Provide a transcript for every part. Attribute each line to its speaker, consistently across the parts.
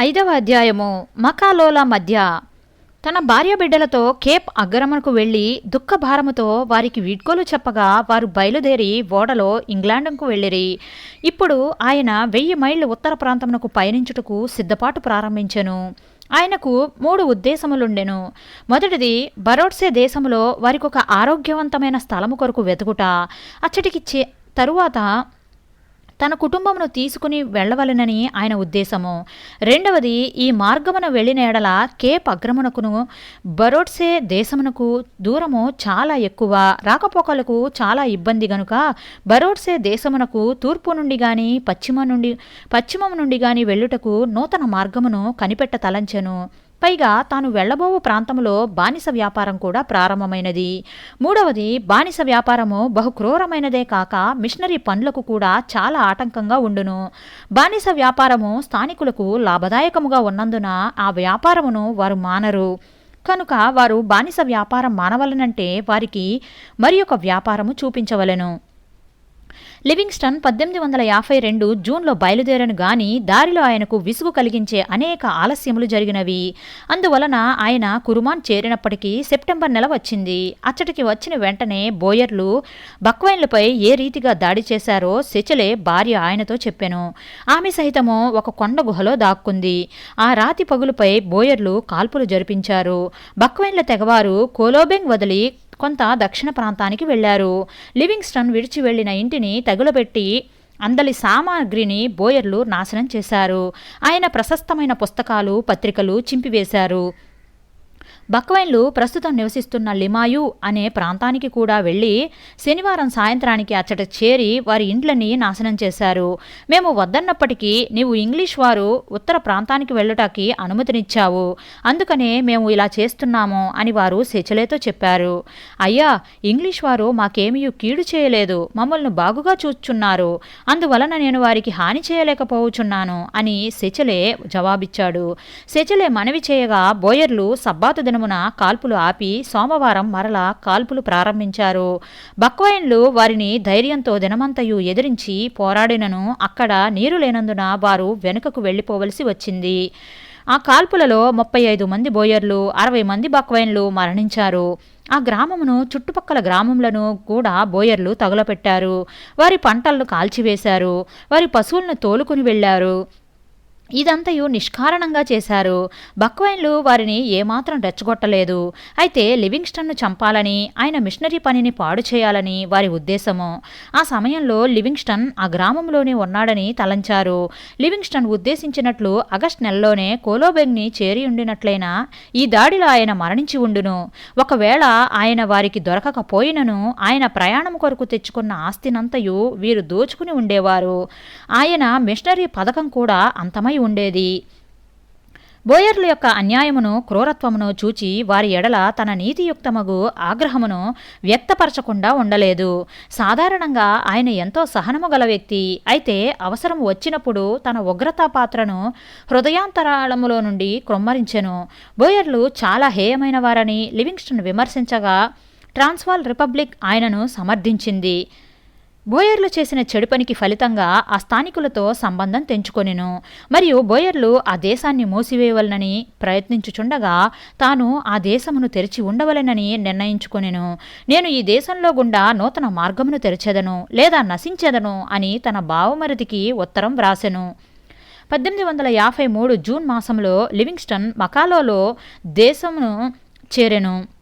Speaker 1: ఐదవ అధ్యాయము మకాలోల మధ్య తన భార్య బిడ్డలతో కేప్ అగ్రమణకు దుఃఖ దుఃఖభారముతో వారికి వీడ్కోలు చెప్పగా వారు బయలుదేరి ఓడలో ఇంగ్లాండ్కు వెళ్ళిరి. ఇప్పుడు ఆయన వెయ్యి మైళ్ళు ఉత్తర ప్రాంతమునకు పయనించుటకు సిద్ధపాటు ప్రారంభించెను. ఆయనకు మూడు ఉద్దేశములుండెను. మొదటిది బరోడ్సే దేశములో వారికొక ఆరోగ్యవంతమైన స్థలము కొరకు వెతుకుట. అచ్చటికి తరువాత తన కుటుంబమును తీసుకుని వెళ్ళవలెనని ఆయన ఉద్దేశము. రెండవది ఈ మార్గమున వెళ్ళిన ఎడల కేప్ అగ్రమునకును బరోడ్సే దేశమునకు దూరము చాలా ఎక్కువ రాకపోకలకు చాలా ఇబ్బంది గనుక బరోడ్సే దేశమునకు తూర్పు నుండి గాని పశ్చిమ నుండి పశ్చిమం నుండి గాని వెళ్ళుటకు నూతన మార్గమును కనిపెట్ట తలంచెను పైగా తాను వెళ్ళబోవు ప్రాంతంలో బానిస వ్యాపారం కూడా ప్రారంభమైనది. మూడవది బానిస వ్యాపారము బహుక్రూరమైనదే కాక మిషనరీ పనులకు కూడా చాలా ఆటంకంగా ఉండును. బానిస వ్యాపారము స్థానికులకు లాభదాయకముగా ఉన్నందున ఆ వ్యాపారమును వారు మానరు. కనుక వారు బానిస వ్యాపారం మానవలనంటే వారికి మరి ఒక వ్యాపారము చూపించవలెను. లివింగ్స్టన్ పద్దెనిమిది వందల యాభై రెండు జూన్లో బయలుదేరను గాని దారిలో ఆయనకు విసుగు కలిగించే అనేక ఆలస్యములు జరిగినవి. అందువలన ఆయన కురుమాన్ చేరినప్పటికీ సెప్టెంబర్ నెల వచ్చింది. అచ్చటికి వచ్చిన వెంటనే బోయర్లు బక్వైన్లపై ఏ రీతిగా దాడి చేశారో సెచలే భార్య ఆయనతో చెప్పాను. ఆమె సహితము ఒక కొండ గుహలో దాక్కుంది. ఆ రాతి పగులుపై బోయర్లు కాల్పులు జరిపించారు. బక్వైన్ల తెగవారు కోలోబెంగ్ వదిలి కొంత దక్షిణ ప్రాంతానికి వెళ్ళారు లివింగ్స్టన్ విడిచి వెళ్ళిన ఇంటిని తగులబెట్టి అందలి సామాగ్రిని బోయర్లు నాశనం చేశారు. ఆయన ప్రశస్తమైన పుస్తకాలు పత్రికలు చింపివేశారు. బక్వైన్లు ప్రస్తుతం నివసిస్తున్న లిమాయు అనే ప్రాంతానికి కూడా వెళ్ళి శనివారం సాయంత్రానికి అచ్చట చేరి వారి ఇండ్లని నాశనం చేశారు. మేము వద్దన్నప్పటికీ నీవు ఇంగ్లీష్ వారు ఉత్తర ప్రాంతానికి వెళ్ళటానికి అనుమతినిచ్చావు. అందుకనే మేము ఇలా చేస్తున్నాము అని వారు శచలేతో చెప్పారు. అయ్యా ఇంగ్లీష్ వారు మాకేమీ కీడు చేయలేదు. మమ్మల్ని బాగుగా చూచున్నారు. అందువలన నేను వారికి హాని చేయలేకపోవచ్చున్నాను అని శచలే జవాబిచ్చాడు. శచలే మనవి చేయగా బోయర్లు సబ్బాతు మధ్యాహ్నమున కాల్పులు ఆపి సోమవారం మరల కాల్పులు ప్రారంభించారు. బక్వైన్లు వారిని ధైర్యంతో దినమంతయు ఎదిరించి పోరాడినను అక్కడ నీరు లేనందున వారు వెనుకకు వెళ్ళిపోవలసి వచ్చింది. ఆ కాల్పులలో ముప్పై ఐదు మంది బోయర్లు అరవై మంది బక్వైన్లు మరణించారు. ఆ గ్రామమును చుట్టుపక్కల గ్రామములను కూడా బోయర్లు తగులపెట్టారు. వారి పంటలను కాల్చివేశారు. వారి పశువులను తోలుకుని వెళ్ళారు ఇదంతయు నిష్కారణంగా చేశారు. బక్వైన్లు వారిని ఏమాత్రం రెచ్చగొట్టలేదు. అయితే లివింగ్స్టన్ను చంపాలని ఆయన మిషనరీ పనిని పాడు చేయాలని వారి ఉద్దేశము. ఆ సమయంలో లివింగ్స్టన్ ఆ గ్రామంలోనే ఉన్నాడని తలంచారు. లివింగ్స్టన్ ఉద్దేశించినట్లు ఆగస్ట్ నెలలోనే కోలోబెగ్ని చేరి ఉండినట్లయినా ఈ దాడిలో ఆయన మరణించి ఉండును. ఒకవేళ ఆయన వారికి దొరకకపోయినను ఆయన ప్రయాణం కొరకు తెచ్చుకున్న ఆస్తినంతయు వీరు దోచుకుని ఉండేవారు. ఆయన మిషనరీ పథకం కూడా అంతమై ఉండేది. బోయర్ల యొక్క అన్యాయమును క్రూరత్వమును చూచి వారి ఎడల తన నీతియుక్తమగు ఆగ్రహమును వ్యక్తపరచకుండా ఉండలేదు. సాధారణంగా ఆయన ఎంతో సహనము గల వ్యక్తి. అయితే అవసరం వచ్చినప్పుడు తన ఉగ్రతా పాత్రను హృదయాంతరాళములో నుండి క్రొమ్మరించెను. బోయర్లు చాలా హేయమైన వారని లివింగ్స్టన్ విమర్శించగా ట్రాన్స్వాల్ రిపబ్లిక్ ఆయనను సమర్థించింది. బోయర్లు చేసిన చెడు పనికి ఫలితంగా ఆ స్థానికులతో సంబంధం తెంచుకొనెను. మరియు బోయర్లు ఆ దేశాన్ని మూసివేయవలనని ప్రయత్నించుచుండగా తాను ఆ దేశమును తెరిచి ఉండవలెనని నిర్ణయించుకొనెను. నేను ఈ దేశంలో గుండా నూతన మార్గమును తెరిచెదను లేదా నశించెదను అని తన బావమరిదికి ఉత్తరం వ్రాసెను. పద్దెనిమిది వందల యాభై మూడు జూన్ మాసంలో లివింగ్స్టన్ మకాలోలో దేశమును చేరెను.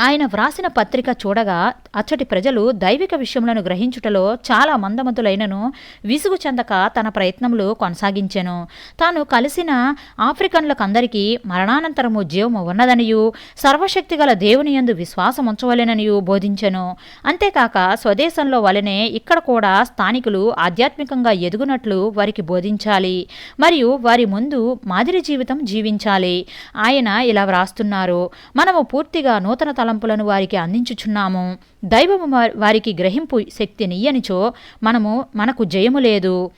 Speaker 1: ఆయన వ్రాసిన పత్రిక చూడగా అచ్చటి ప్రజలు దైవిక విషయములను గ్రహించుటలో చాలా మందమతులైనను విసుగు చెందక తన ప్రయత్నములు కొనసాగించెను. తాను కలిసిన ఆఫ్రికన్లకందరికీ మరణానంతరము జీవము ఉన్నదనియు సర్వశక్తిగల దేవుని యందు విశ్వాసం ఉంచవలెననియు బోధించెను. అంతేకాక స్వదేశంలో వలనే ఇక్కడ కూడా స్థానికులు ఆధ్యాత్మికంగా ఎదుగునట్లు వారికి బోధించాలి మరియు వారి ముందు మాదిరి జీవితం జీవించాలి. ఆయన ఇలా వ్రాస్తున్నారు మనము పూర్తిగా నూతన తల తలంపులను వారికి అందించుచున్నాము. దైవము వారికి గ్రహింపు శక్తినియ్యనిచో మనము మనకు జయము లేదు.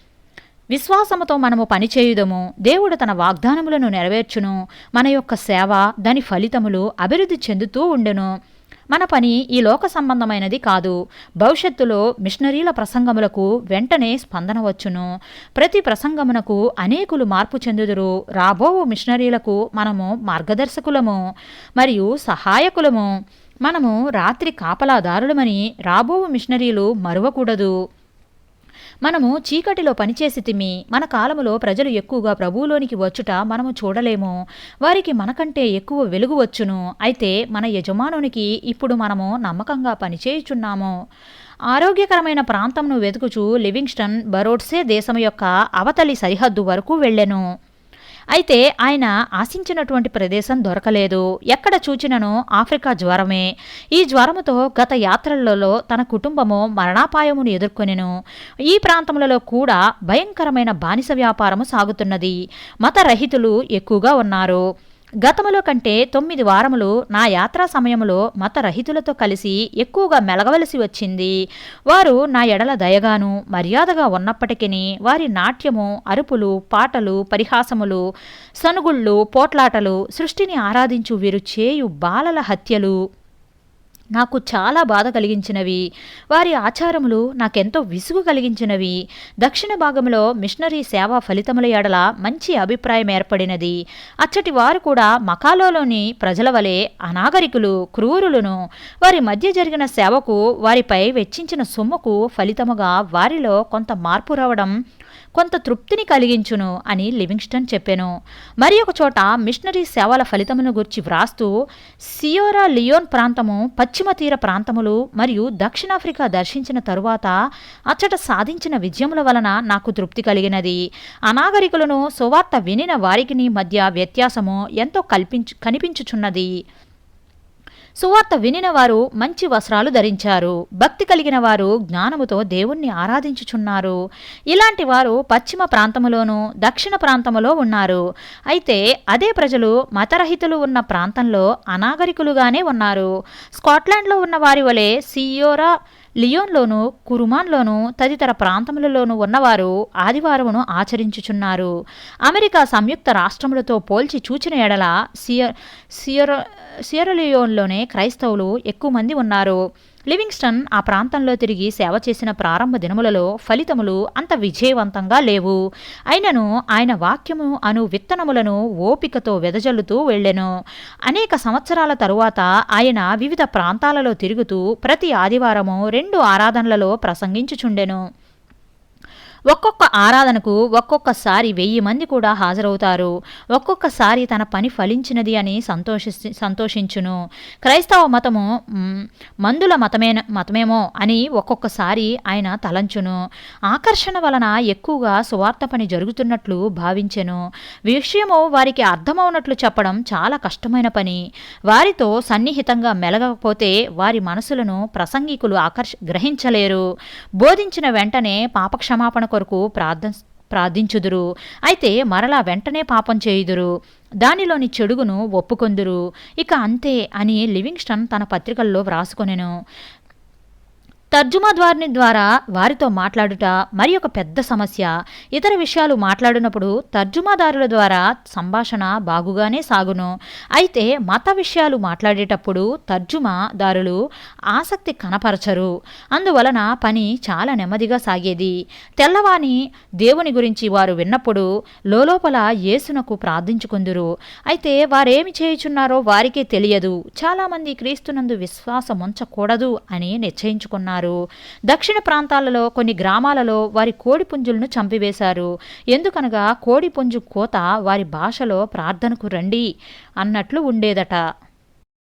Speaker 1: విశ్వాసముతో మనము పనిచేయుదము దేవుడు తన వాగ్దానములను నెరవేర్చును. మన యొక్క సేవ దాని ఫలితములు అభివృద్ధి చెందుతూ ఉండెను. మన పని ఈ లోక సంబంధమైనది కాదు. భవిష్యత్తులో మిషనరీల ప్రసంగములకు వెంటనే స్పందన వచ్చును. ప్రతి ప్రసంగమునకు అనేకులు మార్పు చెందుదురు. రాబోవు మిషనరీలకు మనము మార్గదర్శకులము మరియు సహాయకులము. మనము రాత్రి కాపలాదారులమని రాబోవు మిషనరీలు మరువకూడదు. మనము చీకటిలో పనిచేసి తిమి మన కాలములో ప్రజలు ఎక్కువగా ప్రభువులోనికి వచ్చుట మనము చూడలేము. వారికి మనకంటే ఎక్కువ వెలుగు వచ్చును. అయితే మన యజమానునికి ఇప్పుడు మనము నమ్మకంగా పనిచేయుచున్నాము. ఆరోగ్యకరమైన ప్రాంతంను వెతుకుచు లివింగ్స్టన్ బరోడ్సే దేశం యొక్క అవతలి సరిహద్దు వరకు వెళ్ళెను. అయితే ఆయన ఆశించినటువంటి ప్రదేశం దొరకలేదు. ఎక్కడ చూచినను? ఆఫ్రికా జ్వరమే. ఈ జ్వరముతో గత యాత్రలలో తన కుటుంబము మరణాపాయమును ఎదుర్కొనెను. ఈ ప్రాంతములలో కూడా భయంకరమైన బానిస వ్యాపారము సాగుతున్నది. మతరహితులు ఎక్కువగా ఉన్నారు. గతములో కంటే తొమ్మిది వారములు నా యాత్రా సమయంలో మతరహితులతో కలిసి ఎక్కువగా మెలగవలసి వచ్చింది. వారు నా ఎడల దయగాను మర్యాదగా ఉన్నప్పటికీ వారి నాట్యము అరుపులు పాటలు పరిహాసములు సనుగుళ్ళు పోట్లాటలు సృష్టిని ఆరాధించు వీరు చేయు బాలల హత్యలు. నాకు చాలా బాధ కలిగించినవి. వారి ఆచారములు నాకెంతో విసుగు కలిగించినవి. దక్షిణ భాగంలో మిషనరీ సేవా ఫలితముల ఎడల మంచి అభిప్రాయం ఏర్పడినది. అచ్చటి వారు కూడా మకాలోలోని ప్రజల వలె అనాగరికులు క్రూరులను. వారి మధ్య జరిగిన సేవకు వారిపై వెచ్చించిన సొమ్ముకు ఫలితముగా వారిలో కొంత మార్పు రావడం కొంత తృప్తిని కలిగించును అని లివింగ్స్టన్ చెప్పాను. మరి ఒక చోట మిషనరీ సేవల ఫలితమును గురించి వ్రాస్తూ సియోరా లియోన్ ప్రాంతము పశ్చిమ తీర ప్రాంతములు మరియు దక్షిణాఫ్రికా దర్శించిన తరువాత అచ్చట సాధించిన విజయముల వలన నాకు తృప్తి కలిగినది. అనాగరికులను సువార్త వినిన వారికి మధ్య వ్యత్యాసము ఎంతో కల్పించు కనిపించుచున్నది. సువార్త వినిన వారు మంచి వస్త్రాలు ధరించారు. భక్తి కలిగిన వారు జ్ఞానముతో దేవుణ్ణి ఆరాధించుచున్నారు. ఇలాంటి వారు పశ్చిమ ప్రాంతములోను దక్షిణ ప్రాంతములో ఉన్నారు. అయితే అదే ప్రజలు మతరహితులు ఉన్న ప్రాంతంలో అనాగరికులుగానే ఉన్నారు. స్కాట్లాండ్లో ఉన్న వారి వలె సియోరా లియోన్లోను కురుమాన్లోను తదితర ప్రాంతములలోనూ ఉన్నవారు ఆదివారమును ఆచరించుచున్నారు. అమెరికా సంయుక్త రాష్ట్రములతో పోల్చి చూచిన ఎడల సియర్ సియర సియరలియోన్లోనే క్రైస్తవులు ఎక్కువ మంది ఉన్నారు. లివింగ్స్టన్ ఆ ప్రాంతంలో తిరిగి సేవ చేసిన ప్రారంభ దినములలో ఫలితములు అంత విజయవంతంగా లేవు. అయినను ఆయన వాక్యము అను విత్తనములను ఓపికతో వెదజల్లుతూ వెళ్ళెను. అనేక సంవత్సరాల తరువాత ఆయన వివిధ ప్రాంతాలలో తిరుగుతూ ప్రతి ఆదివారము రెండు ఆరాధనలలో ప్రసంగించుచుండెను. ఒక్కొక్క ఆరాధనకు ఒక్కొక్కసారి వెయ్యి మంది కూడా హాజరవుతారు. ఒక్కొక్కసారి తన పని ఫలించినది అని సంతోషి సంతోషించును. క్రైస్తవ మతము మందుల మతమే మతమేమో అని ఒక్కొక్కసారి ఆయన తలంచును. ఆకర్షణ వలన ఎక్కువగా సువార్త పని జరుగుతున్నట్లు భావించెను. విషయము వారికి అర్థమవునట్లు చెప్పడం చాలా కష్టమైన పని. వారితో సన్నిహితంగా మెలగకపోతే వారి మనసులను ప్రసంగికులు ఆకర్ష గ్రహించలేరు. బోధించిన వెంటనే పాపక్షమాపణ కొరకు ప్రార్థ ప్రార్థించుదురు. అయితే మరలా వెంటనే పాపం చేయుదురు. దానిలోని చెడుగును ఒప్పుకొందురు. ఇక అంతే అని లివింగ్స్టన్ తన పత్రికల్లో వ్రాసుకొనెను. తర్జుమా ద్వారిని ద్వారా వారితో మాట్లాడుట మరి ఒక పెద్ద సమస్య. ఇతర విషయాలు మాట్లాడినప్పుడు తర్జుమాదారుల ద్వారా సంభాషణ బాగుగానే సాగును. అయితే మత విషయాలు మాట్లాడేటప్పుడు తర్జుమాదారులు ఆసక్తి కనపరచరు. అందువలన పని చాలా నెమ్మదిగా సాగేది. తెల్లవాని దేవుని గురించి వారు విన్నప్పుడు లోలోపల యేసునకు ప్రార్థించుకుందురు. అయితే వారేమి చేయుచున్నారో వారికే తెలియదు. చాలామంది క్రీస్తునందు విశ్వాసం ఉంచకూడదు అని నిశ్చయించుకున్నారు. దక్షిణ ప్రాంతాలలో కొన్ని గ్రామాలలో వారి కోడి పుంజులను చంపివేశారు. ఎందుకనగా కోడి పుంజు కోత వారి భాషలో ప్రార్థనకు రండి అన్నట్లు ఉండేదట.